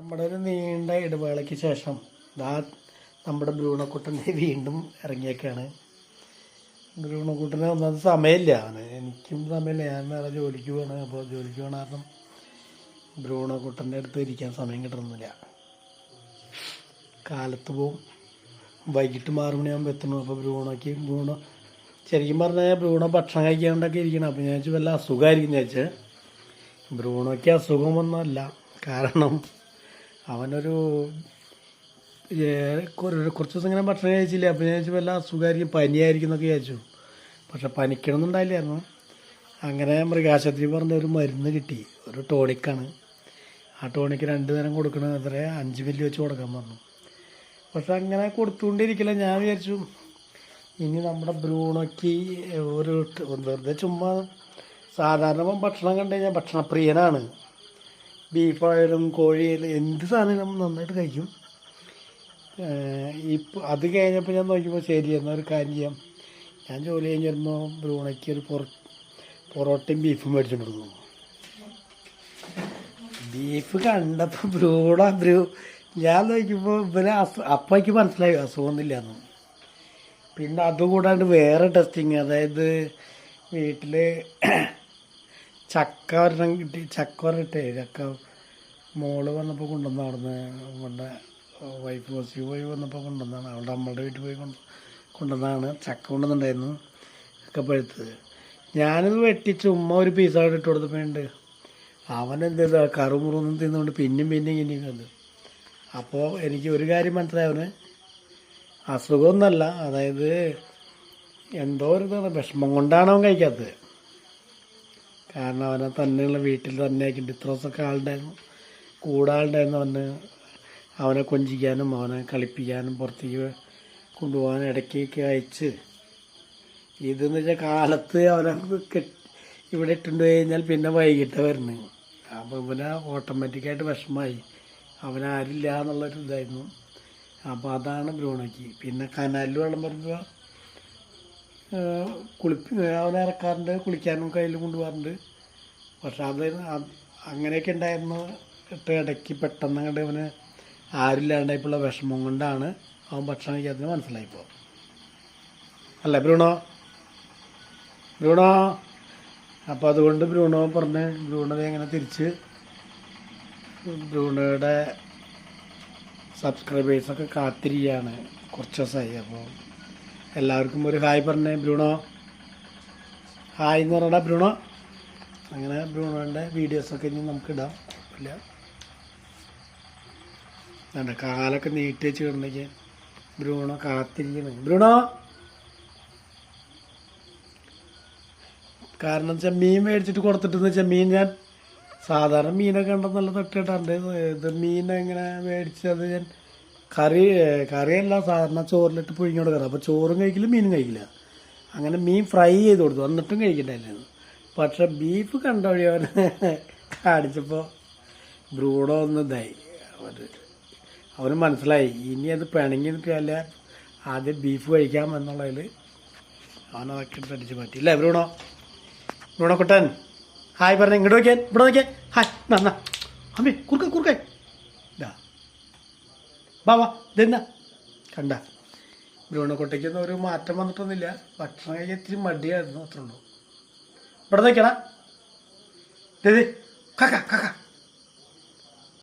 നമ്മുടെ ഒരു നീണ്ട ഇടവേളയ്ക്ക് ശേഷം ദാ നമ്മുടെ ബ്രൂണക്കുട്ടന്റെ വീണ്ടും ഇറങ്ങിയൊക്കെയാണ് ബ്രൂണക്കുട്ടന് ഒന്നത് സമയമില്ല. അവന് എനിക്കും സമയമില്ല. ഞാൻ വേറെ ജോലിക്ക് പോകണം അപ്പോൾ ജോലിക്ക് പോകണ കാരണം ബ്രൂണക്കുട്ടന്റെ അടുത്ത് ഇരിക്കാൻ സമയം കിട്ടണമെന്നില്ല കാലത്ത് പോവും. വൈകിട്ട് ആറ് മണിയാകുമ്പോൾ എത്തണം അപ്പോൾ ബ്രൂണോക്ക് ബ്രൂണോ ശരിക്കും പറഞ്ഞാൽ ബ്രൂണോ ഭക്ഷണം കഴിക്കാണ്ടൊക്കെ ഇരിക്കണം. അപ്പോൾ ഞാൻ വെച്ചാൽ വല്ല അസുഖമായിരിക്കും ഞാൻ വെച്ചാൽ ബ്രൂണോയ്ക്ക് അസുഖമൊന്നുമല്ല. കാരണം അവനൊരു കുറച്ച് ദിവസം ഇങ്ങനെ ഭക്ഷണം കഴിച്ചില്ല? അപ്പോൾ ഞാൻ ചോദിച്ചു എല്ലാം അസുഖമായിരിക്കും പനിയായിരിക്കും എന്നൊക്കെ വിചാരിച്ചു. പക്ഷെ പനിക്കണമെന്നുണ്ടായില്ലായിരുന്നു അങ്ങനെ മൃഗാശുപത്രി പറഞ്ഞ ഒരു മരുന്ന് കിട്ടി. ഒരു ടോണിക്കാണ് ആ ടോണിക്ക് രണ്ട് നേരം കൊടുക്കണം എത്ര അഞ്ച് മില്ലി വെച്ച് കൊടുക്കാൻ പറഞ്ഞു. പക്ഷെ അങ്ങനെ കൊടുത്തുകൊണ്ടിരിക്കില്ല. ഞാൻ വിചാരിച്ചു ഇനി നമ്മുടെ ബ്രൂണോയ്ക്ക് ഒരു വെറുതെ ചുമ്മാ സാധാരണ ഭക്ഷണം കണ്ടു കഴിഞ്ഞാൽ ഭക്ഷണപ്രിയനാണ്. ബീഫായാലും കോഴിയായാലും എന്ത് സാധനം നന്നായിട്ട് കഴിക്കും. ഇപ്പം അത് കഴിഞ്ഞപ്പോൾ ഞാൻ നോക്കിയപ്പോൾ ശരി എന്നാൽ ഒരു കാര്യം ചെയ്യാം. ഞാൻ ജോലി കഴിഞ്ഞ് വരുമ്പോൾ ബ്രൂണയ്ക്ക് ഒരു പൊറ പൊറോട്ടയും ബീഫും മേടിച്ചുകൊണ്ട് കൊടുക്കും ബീഫ് കണ്ടപ്പോൾ ബ്രൂണ ബ്രൂ. ഞാൻ നോക്കിയപ്പോൾ ഇവരെ അസു അപ്പം എനിക്ക് മനസ്സിലായി അസുഖമൊന്നുമില്ല എന്ന് പിന്നെ അതുകൂടാണ്ട് വേറെ ടെസ്റ്റിങ് അതായത് വീട്ടിൽ ചക്ക ഒരെണ്ണം കിട്ടി. ചക്ക ഒരട്ടെ ചക്ക മോൾ വന്നപ്പോൾ കൊണ്ടുവന്ന അവിടുന്ന് നമ്മുടെ വൈഫ് ഹോസ്പിറ്റലിൽ പോയി വന്നപ്പോൾ കൊണ്ടുവന്നതാണ് അവളുടെ അമ്മയുടെ വീട്ടിൽ പോയി കൊണ്ട് കൊണ്ടുവന്നതാണ് ചക്ക കൊണ്ടുവന്നിട്ടുണ്ടായിരുന്നു. ചക്ക പഴുത്തത്. ഞാനിത് വെട്ടി ചുമ്മാ ഒരു പീസ് അവിടെ ഇട്ട് കൊടുത്തപ്പോഴുണ്ട്. അവനെന്ത് കറുമുറൊന്നും തിന്നുകൊണ്ട് പിന്നെയും പിന്നെയും ഇനിയും കണ്ടു. അപ്പോൾ എനിക്ക് ഒരു കാര്യം മനസ്സിലായവന് അസുഖമൊന്നല്ല അതായത് എന്തോ ഒരു വിഷമം കൊണ്ടാണ് അവൻ കഴിക്കാത്തത്. കാരണം അവനെ തന്നെയുള്ള വീട്ടിൽ തന്നെ ആക്കിയിട്ട് ഇത്ര ദിവസമൊക്കെ ആളുണ്ടായിരുന്നു. കൂടെ അവന്. അവനെ കൊഞ്ചിക്കാനും അവനെ കളിപ്പിക്കാനും പുറത്തേക്ക് കൊണ്ടുപോകാൻ ഇടയ്ക്കൊക്കെ അയച്ച്. ഇതെന്ന് വെച്ചാൽ കാലത്ത് അവനെ കെട്ടി ഇവിടെ ഇട്ടുണ്ട് കഴിഞ്ഞാൽ പിന്നെ വൈകിട്ട് വരുന്നത് അപ്പോൾ ഇവനെ ഓട്ടോമാറ്റിക്കായിട്ട് വിഷമമായി അവനാരില്ല എന്നുള്ളൊരു ഇതായിരുന്നു അപ്പോൾ അതാണ് ബ്രൂണയ്ക്ക് പിന്നെ കനാലിൽ വെള്ളം വരുമ്പോൾ കുളിപ്പി അവനെ ഇറക്കാറുണ്ട്. കുളിക്കാനും കയ്യിൽ കൊണ്ടുപോകാറുണ്ട്. പക്ഷെ അത് അങ്ങനെയൊക്കെ ഉണ്ടായിരുന്നു. ഇട്ട് ഇടയ്ക്ക് പെട്ടെന്ന് അങ്ങോട്ട് ഇവന് ആരില്ലാണ്ടായപ്പോഴുള്ള വിഷമം കൊണ്ടാണ് അവൻ ഭക്ഷണം കഴിക്കാത്തത് മനസ്സിലായിപ്പോൾ അല്ല ബ്രൂണോ? ബ്രൂണോ? അപ്പോൾ അതുകൊണ്ട് ബ്രൂണോ പറഞ്ഞ് ബ്രൂണോ എങ്ങനെ തിരിച്ച് ബ്രൂണോയുടെ സബ്സ്ക്രൈബേഴ്സൊക്കെ കാത്തിരിക്കുകയാണ്. കുറച്ച് ദിവസമായി. അപ്പോൾ എല്ലാവർക്കും ഒരു ഹായ് പറഞ്ഞേ ബ്രൂണോ. ഹായ് എന്ന് പറഞ്ഞാ ബ്രൂണോ. അങ്ങനെ ബ്രൂണോന്റെ വീഡിയോസൊക്കെ ഇനി നമുക്ക് ഇടാം ഇല്ല. വേണ്ട കാലൊക്കെ നീട്ടി വെച്ച് കിടന്നേക്ക് ബ്രൂണോ കാത്തിരിക്കണം ബ്രൂണോ. കാരണം വെച്ചാൽ മീൻ മേടിച്ചിട്ട് കൊടുത്തിട്ടെന്ന് വെച്ചാൽ മീൻ ഞാൻ സാധാരണ മീനൊക്കെ ഉണ്ടെന്നുള്ള തൊട്ടിട്ടുണ്ട് ഇത് മീൻ എങ്ങനെ മേടിച്ചത് ഞാൻ കറി കറിയെല്ലാം സാധാരണ ചോറിലിട്ട് പുഴുങ്ങി കൊടുക്കാറ്. അപ്പോൾ ചോറും കഴിക്കില്ല മീനും കഴിക്കില്ല. അങ്ങനെ മീൻ ഫ്രൈ ചെയ്ത് കൊടുത്തു. എന്നിട്ടും കഴിക്കണ്ടായിരുന്നു. പക്ഷെ ബീഫ് കണ്ട വഴി അവൻ കാണിച്ചപ്പോൾ ബ്രൂഡോ ഒന്ന് ഇതായി. അവർ അവന് മനസ്സിലായി. ഇനി അത് പിണങ്ങി നിൽക്കുകയല്ല ആദ്യം ബീഫ് കഴിക്കാം എന്നുള്ളതിൽ അവനതൊക്കെ അടിച്ച് മാറ്റി. ഇല്ലേ ബ്രൂണോ? ബ്രൂണോ കുട്ടൻ. ഹായ് പറഞ്ഞ ഇങ്ങോട്ട് നോക്കിയാൻ ഇവിടെ നോക്കിയാൻ ഹായ് നന്ന അമ്മേ കുറുക്കെ കുറുക്കേ. വാ വാ ഇതെന്നാ? കണ്ട ബ്രൂണക്കുട്ടയ്ക്കൊന്നും ഒരു മാറ്റം വന്നിട്ടൊന്നുമില്ല. ഭക്ഷണം കഴിക്കാൻ ഇത്തിരി മടിയായിരുന്നു അത്രേ ഉള്ളൂ. ഇവിടെ നിൽക്കണേ ദേ കക്ക.